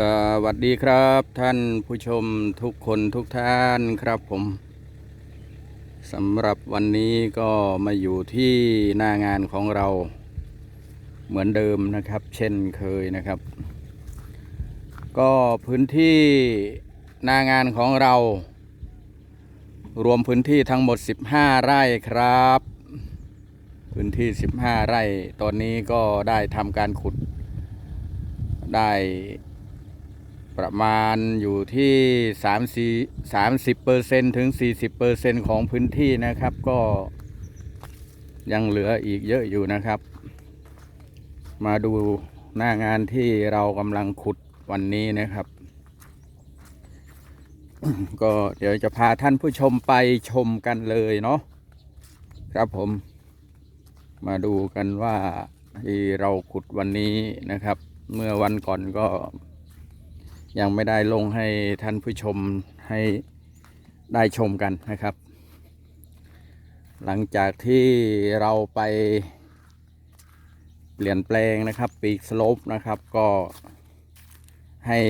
สวัสดีครับ ท่านผู้ชมทุกคนทุกท่านครับผมสำหรับวันนี้ก็มาอยู่ที่หน้างานของเราเหมือนเดิมนะครับ เช่นเคยนะครับ ก็พื้นที่หน้างานของเรา รวมพื้นที่ทั้งหมด 15 ไร่ครับ พื้นที่ 15 ไร่ ตอนนี้ก็ได้ทำการขุดได้ ประมาณอยู่ที่3 4 30เปอร์เซ็นถึง 40เปอร์เซ็นของพื้นที่นะครับ ก็ยังเหลืออีกเยอะอยู่นะครับ มาดูหน้างานที่เรากำลังขุดวันนี้นะครับ ก็เดี๋ยวจะพาท่านผู้ชมไปชมกันเลยเนาะครับผม มาดูกันว่าที่เราขุดวันนี้นะครับ เมื่อวันก่อนก็ ยังไม่ได้ลงให้ท่านผู้ชมให้ได้ชมกันนะครับ หลังจากที่เราไปเปลี่ยนแปลงนะครับ ปีกสโลปนะครับก็ให้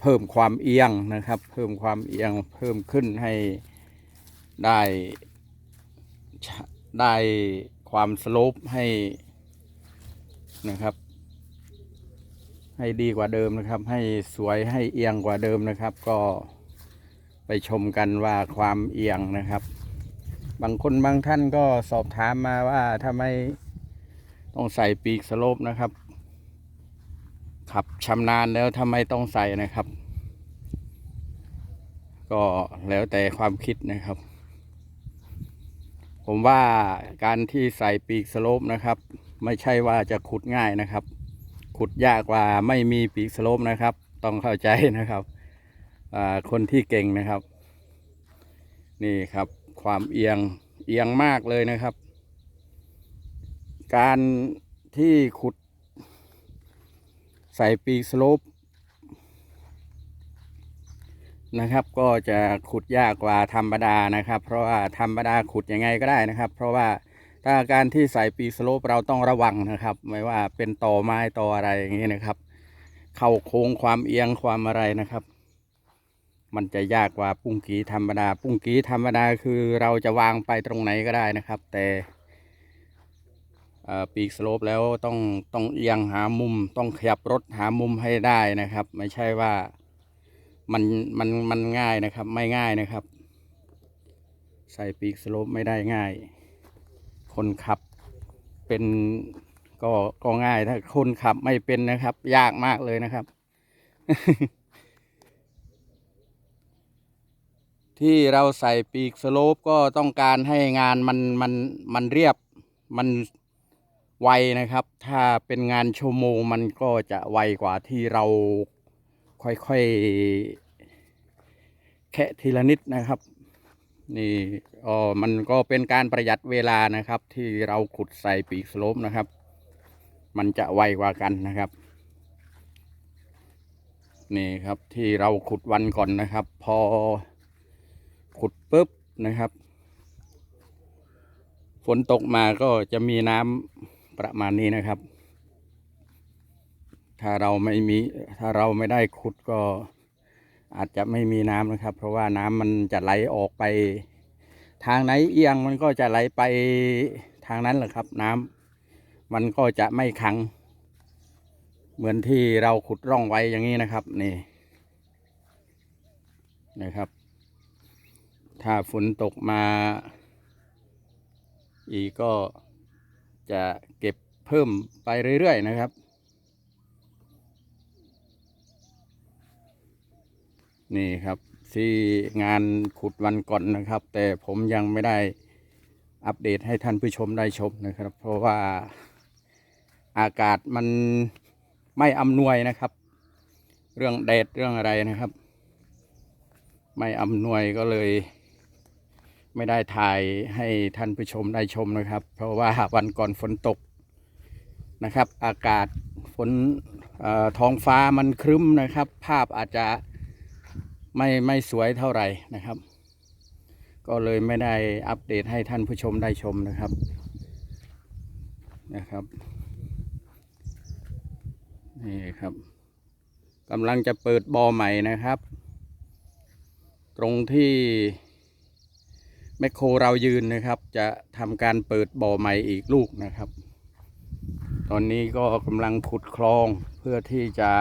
เพิ่มความเอียงนะครับ เพิ่มความเอียงเพิ่มขึ้นให้ได้ได้ความสโลปให้นะครับ ให้ดีกว่าเดิมนะครับ ให้สวยให้เอียงกว่าเดิมนะครับ ก็ไปชมกันว่าความเอียงนะครับ บางคนบางท่านก็สอบถามมาว่าทำไมต้องใส่ปีกสโลปนะครับ ขับชำนาญแล้วทำไมต้องใส่นะครับ ก็แล้วแต่ความคิดนะครับ ผมว่าการที่ใส่ปีกสโลปนะครับ ไม่ใช่ว่าจะขุดง่ายนะครับ ขุดยากกว่าไม่มีปีกสโลปนะครับ ต้องเข้าใจนะครับคนที่เก่งนะครับ นี่ครับความเอียงเอียงมากเลยนะครับ การที่ขุดใส่ปีกสโลปนะครับ ก็จะขุดยากกว่าธรรมดานะครับ เพราะว่าธรรมดาขุดยังไงก็ได้นะครับ เพราะว่า ถ้าการที่ใส่ปีกสโลปเราต้องระวังนะครับ ไม่ว่าเป็นต่อไม้ต่ออะไรอย่างนี้นะครับ เข้าโค้งความเอียงความอะไรนะครับ มันจะยากกว่าปุ้งกีธรรมดา ปุ้งกีธรรมดาคือเราจะวางไปตรงไหนก็ได้นะครับ แต่ปีกสโลปแล้วต้องต้องเอียงหามุม ต้องขยับรถหามุมให้ได้นะครับ ไม่ใช่ว่ามันมันมันง่ายนะครับ ไม่ง่ายนะครับ ใส่ปีกสโลปไม่ได้ง่าย คนขับเป็นก็ก็ง่ายถ้าคนขับไม่เป็นนะครับ ยากมากเลยนะครับ ที่เราใส่ปีกสโลปก็ต้องการให้งานมันมันมันเรียบมันไวนะครับ ถ้าเป็นงานชั่วโมงมันก็จะไวกว่าที่เราค่อยๆแค่ทีละนิดนะครับ นี่อ๋อมันก็เป็นการประหยัดเวลานะครับ ที่เราขุดใส่ปีกสโลปนะครับ มันจะไวกว่ากันนะครับ นี่ครับที่เราขุดวันก่อนนะครับ พอขุดปุ๊บนะครับ ฝนตกมาก็จะมีน้ำประมาณนี้นะครับ ถ้าเราไม่มีถ้าเราไม่ได้ขุดก็ อาจจะไม่มีน้ำนะครับ เพราะว่าน้ำมันจะไหลออกไป ทางไหนเอียงมันก็จะไหลไปทางนั้นแหละครับ น้ำมันก็จะไม่ขัง เหมือนที่เราขุดร่องไว้อย่างนี้นะครับ นี่นะครับ ถ้าฝนตกมา อีกก็จะเก็บเพิ่มไปเรื่อยๆนะครับ นี่ครับที่งานขุดวันก่อนนะครับ แต่ผมยังไม่ได้อัปเดตให้ท่านผู้ชมได้ชมนะครับ เพราะว่าอากาศมันไม่อำนวยนะครับ เรื่องแดดเรื่องอะไรนะครับ ไม่อำนวยก็เลย ไม่ได้ถ่ายให้ท่านผู้ชมได้ชมนะครับ เพราะว่าวันก่อนฝนตกนะครับ อากาศฝนท้องฟ้ามันครึ้มนะครับ ภาพอาจจะ ไม่ไม่สวยเท่าไหร่นะครับ ก็เลยไม่ได้อัปเดตให้ท่านผู้ชมได้ชมนะครับนะครับนี่ครับกำลังจะเปิดบ่อใหม่นะครับ ตรงที่แมคโครเรายืนนะครับ จะทำการเปิดบ่อใหม่อีกลูกนะครับ ตอนนี้ก็กำลังขุดคลองเพื่อที่จะ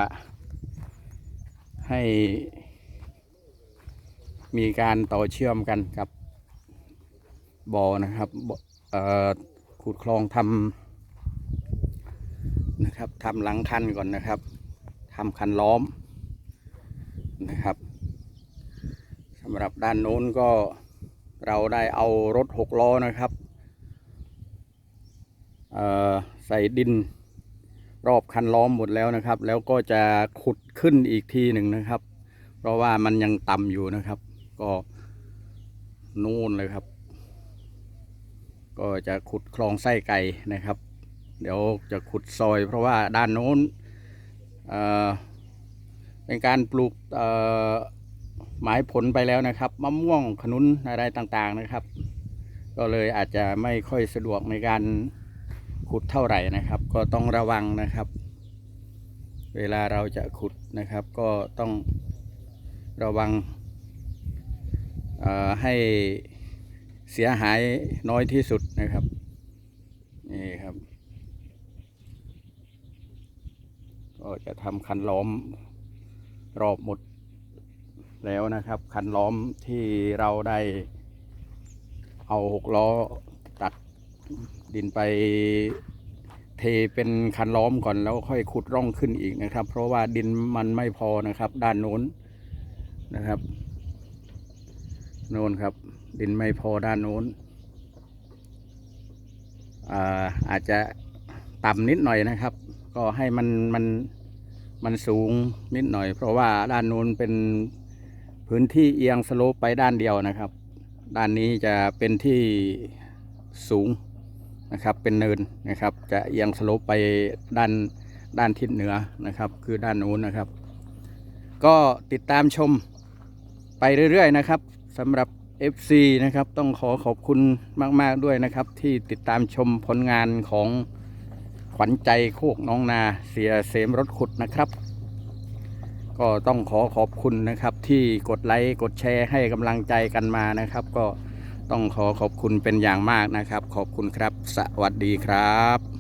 ให้ มีการต่อเชื่อมกันกับบ่อนะครับเอ่อขุดคลองทำนะครับทำหลังคันก่อนนะครับทำคันล้อมนะครับสำหรับด้านโน้นก็เราได้เอารถหกล้อนะครับเอ่อใส่ดินรอบคันล้อมหมดแล้วนะครับ แล้วก็จะขุดขึ้นอีกทีหนึ่งนะครับ เพราะว่ามันยังต่ำอยู่นะครับ ก็นู่นเลยครับ ก็จะขุดคลองไส้ไก่นะครับ เดี๋ยวจะขุดซอย เพราะว่าด้านโน้นเเป็นการปลูกหมายผลไปแล้วนะครับมะม่วงขนุนอะไรต่างๆนะครับ ก็เลยอาจจะไม่ค่อยสะดวกในการขุดเท่าไหร่นะครับ ก็ต้องระวังนะครับ เวลาเราจะขุดนะครับ ก็ต้องระวัง ให้เสียหายน้อยที่สุดนะครับ นี่ครับ ก็จะทำคันล้อมรอบหมดแล้วนะครับ คันล้อมที่เราได้เอาหกล้อตักดินไปเทเป็นคันล้อมก่อนแล้วค่อยขุดร่องขึ้นอีกนะครับ เพราะว่าดินมันไม่พอนะครับ ด้านโน้นนะครับ โน้นครับ ดินไม่พอด้านโน้นอาอาจจะต่ำนิดหน่อยนะครับ ก็ให้มันมันมันสูงนิดหน่อย เพราะว่าด้านโน้นเป็นพื้นที่เอียงสโลปไปด้านเดียวนะครับ ด้านนี้จะเป็นที่สูงนะครับเป็นเนินนะครับ จะเอียงสโลปไปด้านด้านทิศเหนือนะครับ คือด้านโน้นนะครับ ก็ติดตามชมไปเรื่อยๆนะครับ สำหรับ FC นะครับต้องขอขอบคุณมาก ๆ ด้วยนะครับ ที่ติดตามชมผลงานของขวัญใจโคกน้องนาเสียเสมรถขุดนะครับ ก็ต้องขอขอบคุณนะครับ ที่กดไลค์กดแชร์ให้กำลังใจกันมานะครับ ก็ต้องขอขอบคุณเป็นอย่างมากนะครับ ขอบคุณครับ สวัสดีครับ